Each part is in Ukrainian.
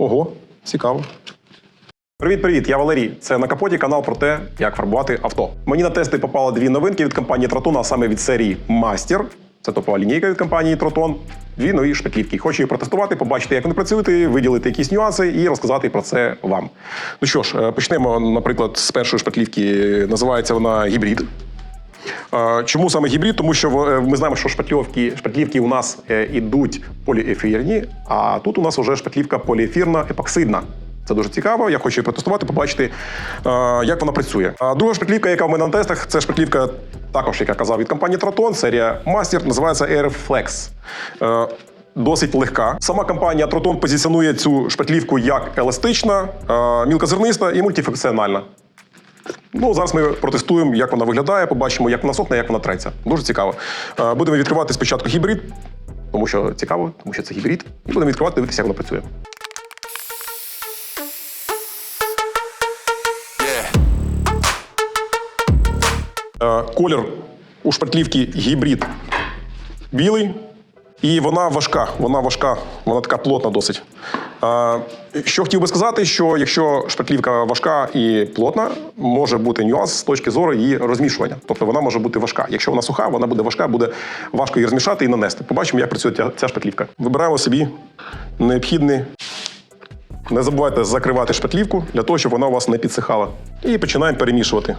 Ого, цікаво. Привіт-привіт, я Валерій. Це на капоті канал про те, як фарбувати авто. Мені на тести попало дві новинки від компанії Тротон, а саме від серії Мастер. Це топова лінійка від компанії Тротон. Дві нові шпаклівки. Хочу їх протестувати, побачити, як вони працюють, виділити якісь нюанси і розказати про це вам. Ну що ж, е, почнемо, наприклад, з першої шпаклівки. Називається вона гібрид. Чому саме гібрид? Тому що е, ми знаємо, що шпатлівки, шпатлівки у нас е, ідуть поліефірні, а тут у нас вже шпатлівка поліефірна епоксидна. Це дуже цікаво. Я хочу її протестувати, побачити, е, як вона працює. Друга шпатлівка, яка в мене на тестах, це шпатлівка, також, як я казав, від компанії Troton, серія Master, називається Airflex. Досить легка. Сама компанія Troton позиціонує цю шпатлівку як еластична, мілкозерниста і мультифункціональна. Ну, зараз ми протестуємо, як вона виглядає, побачимо, як вона сохне, як вона треться. Дуже цікаво. Е, Будемо відкривати спочатку гібрид, тому що цікаво, тому що це гібрид. І будемо відкривати, дивитися, як вона працює. Е, Колір у шпатлівки гібрид білий. І вона важка, вона важка, вона така плотна досить. Що хотів би сказати, що якщо шпатлівка важка і плотна, може бути нюанс з точки зору її розмішування. Тобто вона може бути важка. Якщо вона суха, вона буде важка, буде важко її розмішати і нанести. Побачимо, як працює ця- шпатлівка. Вибираємо собі необхідний. Не забувайте закривати шпатлівку для того, щоб вона у вас не підсихала. І починаємо перемішувати.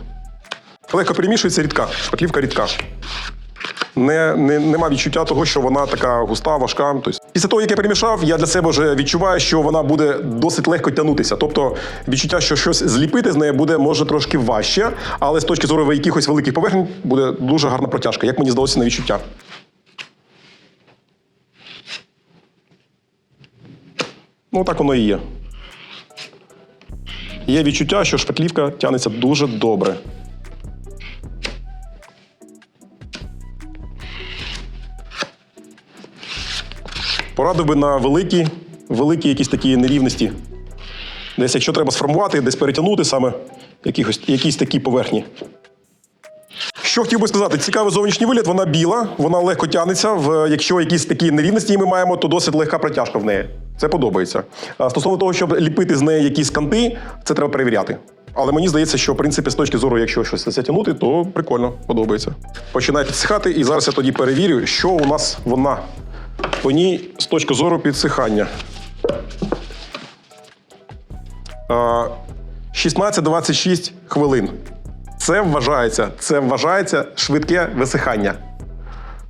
Легко перемішується рідка, шпатлівка рідка не, не, нема відчуття того, що вона така густа, важка. Тобто, після того, як я перемішав, я для себе вже відчуваю, що вона буде досить легко тягнутися. Тобто відчуття, що щось зліпити з неї буде може трошки важче, але з точки зору якихось великих поверхень буде дуже гарна протяжка, як мені здалося на відчуття. Ну, так воно і є. Є відчуття, що шпатлівка тягнеться дуже добре. Порадив би на великі, великі якісь такі нерівності. Десь, якщо треба сформувати, десь перетягнути саме якихось, якісь такі поверхні. Що хотів би сказати, цікавий зовнішній вигляд, вона біла, вона легко тягнеться. Якщо якісь такі нерівності ми маємо, то досить легка протяжка в неї. Це подобається. Стосовно того, щоб ліпити з неї якісь канти, це треба перевіряти. Але мені здається, що в принципі з точки зору, якщо щось затягнути, то прикольно, подобається. Починає підсихати, і зараз я тоді перевірю, що у нас вона по ній з точки зору підсихання. 16-26 хвилин. Це вважається, це вважається швидке висихання.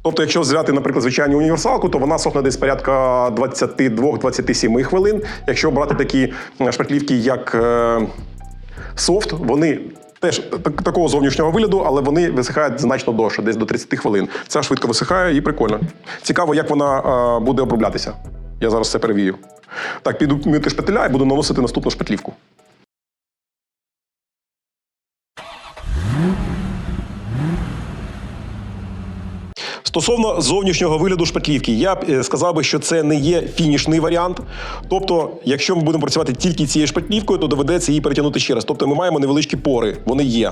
Тобто, якщо взяти, наприклад, звичайну універсалку, то вона сохне десь порядка 22-27 хвилин. Якщо брати такі шпатлівки, як е, софт, вони теж так- такого зовнішнього вигляду, але вони висихають значно довше, десь до 30 хвилин. Ця швидко висихає і прикольно. Цікаво, як вона е, буде оброблятися. Я зараз це перевію. Так, піду мити шпателя і буду наносити наступну шпатлівку. Стосовно зовнішнього вигляду шпатлівки, я б е, сказав би, що це не є фінішний варіант. Тобто, якщо ми будемо працювати тільки цією шпатлівкою, то доведеться її перетягнути ще раз. Тобто ми маємо невеличкі пори, вони є.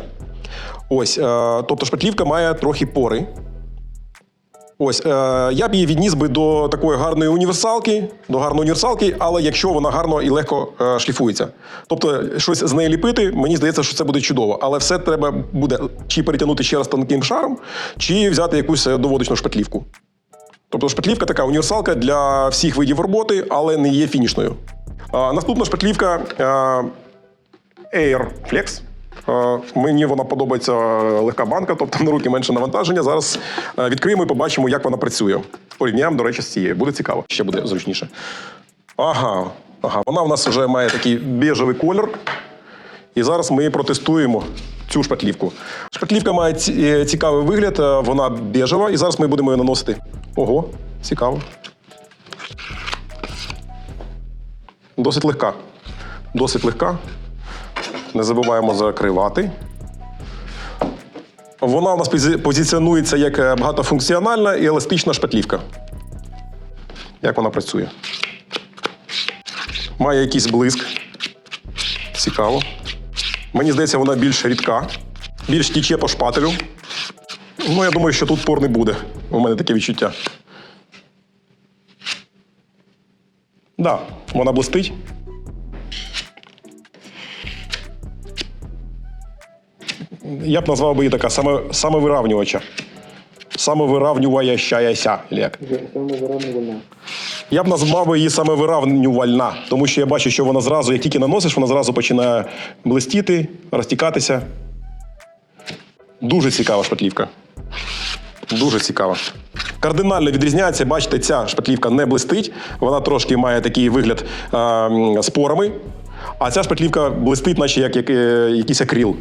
Ось, е, тобто шпатлівка має трохи пори. Ось, е, я б її відніс би до такої гарної універсалки, до гарної універсалки, але якщо вона гарно і легко е, шліфується. Тобто, щось з неї ліпити, мені здається, що це буде чудово. Але все треба буде чи перетягнути ще раз тонким шаром, чи взяти якусь е, доводочну шпатлівку. Тобто шпатлівка така універсалка для всіх видів роботи, але не є фінішною. А, наступна шпатлівка е, Air Flex. Е, Мені вона подобається е, легка банка, тобто на руки менше навантаження. Зараз е, відкриємо і побачимо, як вона працює. Порівняємо, до речі, з цією. Буде цікаво, ще буде зручніше. Ага, ага. Вона в нас вже має такий біжевий колір. І зараз ми протестуємо цю шпатлівку. Шпатлівка має цікавий вигляд, вона біжева, і зараз ми будемо її наносити. Ого, цікаво. Досить легка. Досить легка. Не забуваємо закривати. Вона у нас позиціонується як е, багатофункціональна і еластична шпатлівка. Як вона працює? Має якийсь блиск. Цікаво. Мені здається, вона більш рідка, більш тіче по шпателю. Ну, я думаю, що тут пор не буде. У мене таке відчуття. Так, да, вона блистить. Я б назвав би її така саме, самовиравнювача. Самовиравнювающаяся. или як. Я б назвав би її самовиравнювальна, тому що я бачу, що вона зразу, як тільки наносиш, вона зразу починає блистіти, розтікатися. Дуже цікава шпатлівка. Дуже цікава. Кардинально відрізняється, бачите, ця шпатлівка не блистить, вона трошки має такий вигляд а, м, з порами, а ця шпатлівка блистить, наче як, як е, якийсь акріл.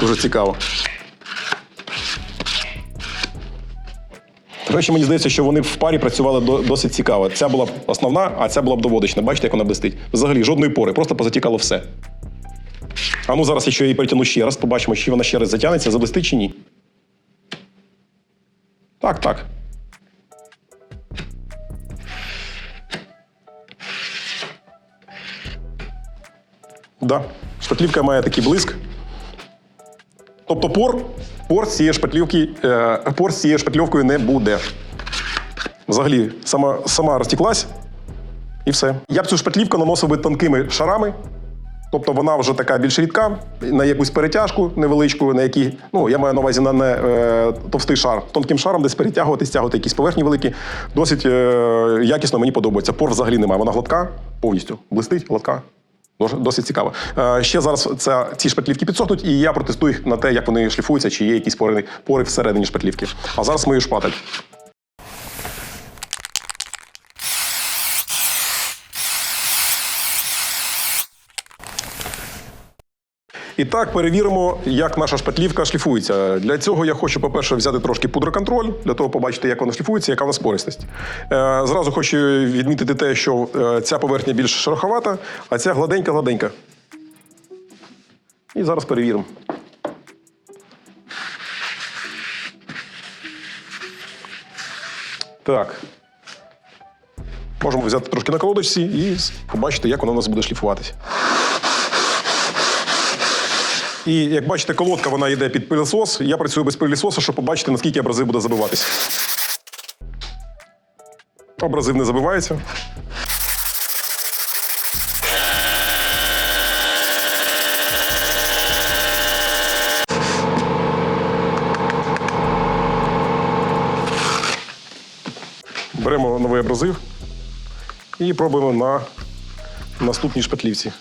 Дуже цікаво. До мені здається, що вони в парі працювали до- досить цікаво. Ця була б основна, а ця була б доводична. Бачите, як вона блистить? Взагалі, жодної пори, просто позатікало все. А ну зараз, я її перетягну ще раз, побачимо, чи вона ще раз затягнеться, заблистить чи ні. Так, так. Да. Шпатлівка має такий блиск. Тобто пор, пор з цієї шпатлівки, е, пор цією шпатльовкою не буде. Взагалі, сама, сама розтіклась і все. Я б цю шпатлівку наносив би тонкими шарами. Тобто вона вже така більш рідка, на якусь перетяжку невеличку, на якій, ну я маю на увазі на не е, товстий шар, тонким шаром десь перетягувати, стягувати якісь поверхні великі. Досить е, якісно мені подобається. Пор взагалі немає. Вона гладка повністю. Блистить, гладка. Досить цікаво. Е, ще зараз це, ці шпатлівки підсохнуть, і я протестую на те, як вони шліфуються, чи є якісь пори, пори всередині шпатлівки. А зараз мою шпатель. І так перевіримо, як наша шпатлівка шліфується. Для цього я хочу, по-перше, взяти трошки пудроконтроль, для того побачити, як вона шліфується, яка в нас пористость. Е, зразу хочу відмітити те, що е, ця поверхня більш шероховата, а ця гладенька-гладенька. І зараз перевіримо. Так. Можемо взяти трошки на колодочці і побачити, як вона у нас буде шліфуватись. І як бачите, колодка вона йде під пилосос. Я працюю без пилососа, щоб побачити, наскільки абразив буде забиватись. Абразив не забивається. Беремо новий абразив і пробуємо на наступній шпатлівці.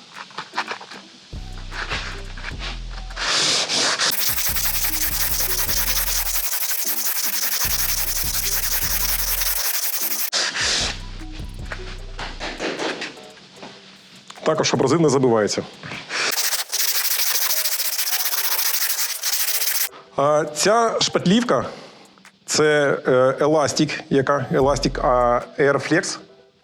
Також абразив не забивається. А ця шпатлівка це е, еластик, яка еластик Airflex.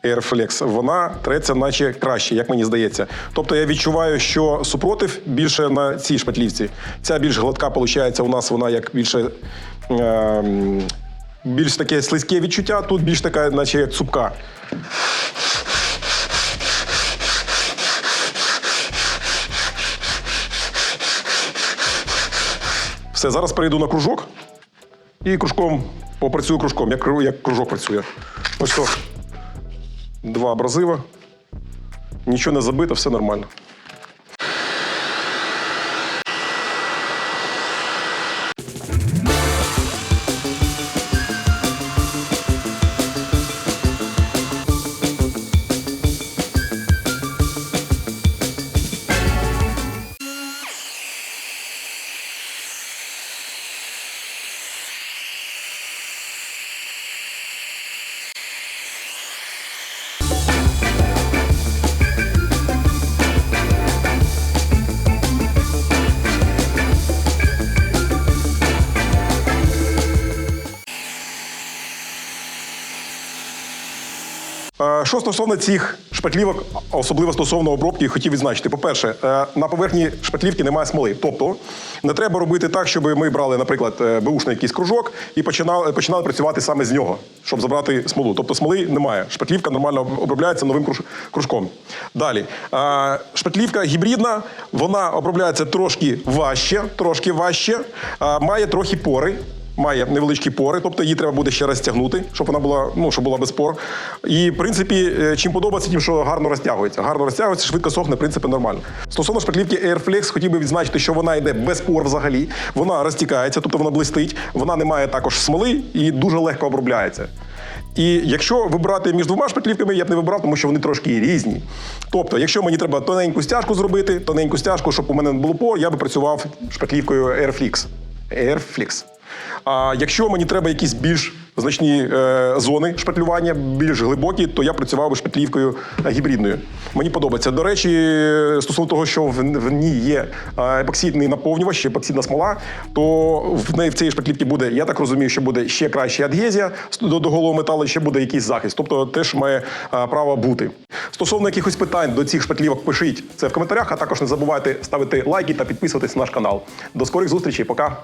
Airflex, вона треться наче краще, як мені здається. Тобто я відчуваю, що супротив більше на цій шпатлівці. Ця більш гладка, виходить, у нас вона як більше. Е, більш таке слизьке відчуття, тут більш така, наче як цупка. Все, зараз перейду на кружок і кружком попрацюю кружком, як, як кружок працює. Ось то. Два абразива. Нічого не забито, все нормально. Що стосовно цих шпатлівок, особливо стосовно обробки, хотів відзначити. По-перше, е, на поверхні шпатлівки немає смоли. Тобто не треба робити так, щоб ми брали, наприклад, е, беушний якийсь кружок і починали, починали працювати саме з нього, щоб забрати смолу. Тобто смоли немає. Шпатлівка нормально обробляється новим кружком. Далі. Е, Шпатлівка гібридна, вона обробляється трошки важче, трошки важче, має трохи пори. Має невеличкі пори, тобто її треба буде ще раз стягнути, щоб вона була, ну, щоб була без пор. І, в принципі, е, чим подобається, тим, що гарно розтягується. Гарно розтягується, швидко сохне, в принципі, нормально. Стосовно шпаклівки Airflex, хотів би відзначити, що вона йде без пор взагалі. Вона розтікається, тобто вона блистить, вона не має також смоли і дуже легко обробляється. І якщо вибирати між двома шпаклівками, я б не вибрав, тому що вони трошки різні. Тобто, якщо мені треба тоненьку стяжку зробити, тоненьку стяжку, щоб у мене не було пор, я би працював шпаклівкою Airflix. Airflix. А якщо мені треба якісь більш значні е, зони шпатлювання, більш глибокі, то я працював би шпатлівкою е, гібридною. Мені подобається. До речі, стосовно того, що в, в ній є е, епоксидний наповнювач, епоксидна смола, то в неї в цій шпатлівці буде, я так розумію, що буде ще краща адгезія до, до голого металу, ще буде якийсь захист. Тобто теж має е, право бути. Стосовно якихось питань до цих шпатлівок, пишіть це в коментарях, а також не забувайте ставити лайки та підписуватись на наш канал. До скорих зустрічей, пока.